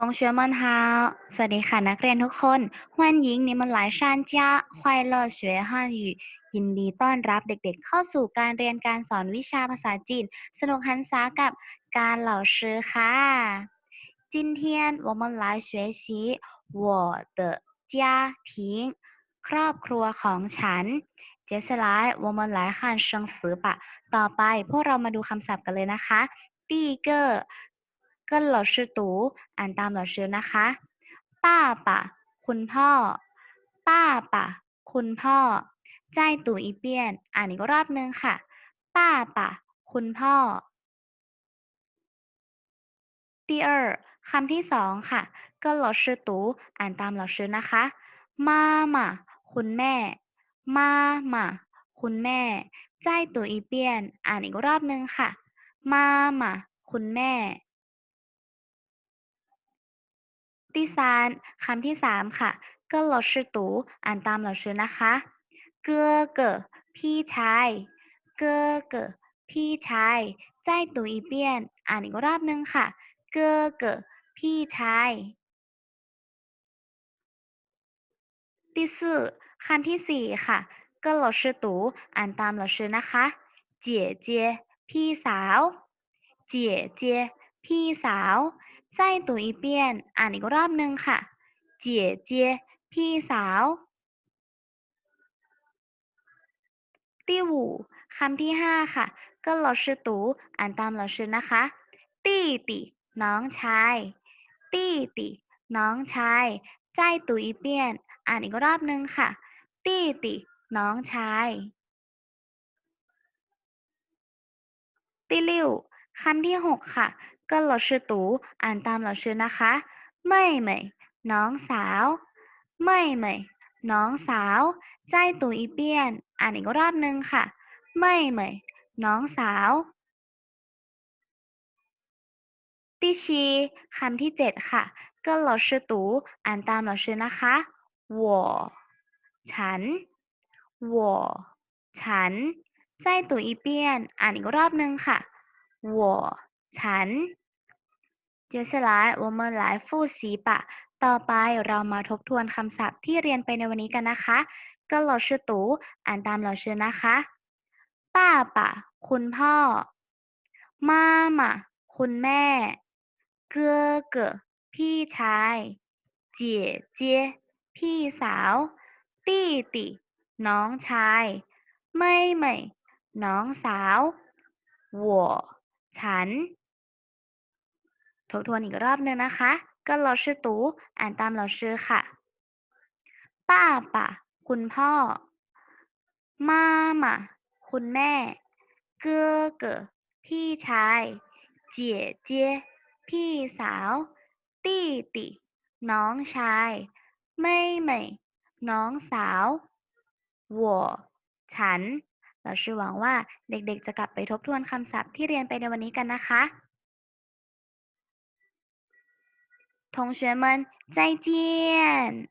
同学们好สวัสดีค่ะนักเรียนทุกคน欢迎你们来上家快乐学汉语ยินดีต้อนรับเด็กๆ เข้าสู่การเรียนการสอนวิชาภาษาจีน สนุกหันษากับการเหล่าชื่อค่ะ今天我们来学习我的家庭ครอบครัวของฉัน接下来我们来看生词吧ต่อไปพวกเรามาดูคำศัพท์กันเลยนะคะ第一个 跟老师读อ่านตาม老师นะคะป้าป่ะคุณพ่อ ป้าป่ะคุณพ่อใจตู่อีเปียน อ่านอีกรอบนึงค่ะ ป้าป่ะคุณพ่อ第二คำที่สองค่ะ跟老师读อ่านตาม老师นะคะมาม่าคุณแม่ มาม่าคุณแม่ ใจตู่อีเปียน อ่านอีกรอบนึงค่ะ มาม่าคุณแม่ 第三คำที่สามค่ะ跟老师读อ่านตาม老师นะคะ哥哥พี่ชาย哥哥พี่ชายใจตู่อีเปียน อ่านอีกรอบนึงค่ะ哥哥พี่ชาย第四คำที่สี่ค่ะ跟老师读อ่านตาม老师นะคะ姐姐พี่สาว姐姐พี่สาว ใจตู่อีเปียน อ่านอีกรอบนึงค่ะ姐姐พี่สาว第五คำที่ห้าค่ะ跟老师读อ่านตาม老师นะคะ弟弟น้องชาย弟弟น้องชายใจตู่อีเปียน อ่านอีกรอบนึงค่ะ弟弟น้องชาย第六คำที่หกค่ะ 跟老师读อ่านตาม老师นะคะ妹妹น้องสาว妹妹น้องสาวใจตู่อีเปียน อ่านอีกรอบนึงค่ะ妹妹น้องสาว第七คำที่เจ็ดค่ะ跟老师读อ่านตาม老师นะคะ我ฉัน我ฉันใจตู่อีเปียน อ่านอีกรอบนึงค่ะ我ฉัน 接下来我们来复习吧ต่อไปเรามาทบทวนคำศัพท์ที่เรียนไปในวันนี้กันนะคะ跟老师读อ่านตาม老师นะคะป้าป่ะคุณพ่อ มาม่าคุณแม่เกื้อเก๋อพี่ชายเจี๋ยเจี้ยพี่สาวตี้ติน้องชายไม่ไม่น้องสาว我ฉัน ทบทวนอีกรอบนึงนะคะก็老师读อ่านตาม老师ค่ะ ป้าป่ะคุณพ่อ มาม่าคุณแม่เกื้อเก๋อพี่ชายเจี๋ยเจี้ยพี่สาว ตี้ติน้องชายไม่ไม่น้องสาว我ฉันเราชื่อหวังว่าเด็กๆจะกลับไปทบทวนคำศัพท์ที่เรียนไปในวันนี้กันนะคะ 同学们再见。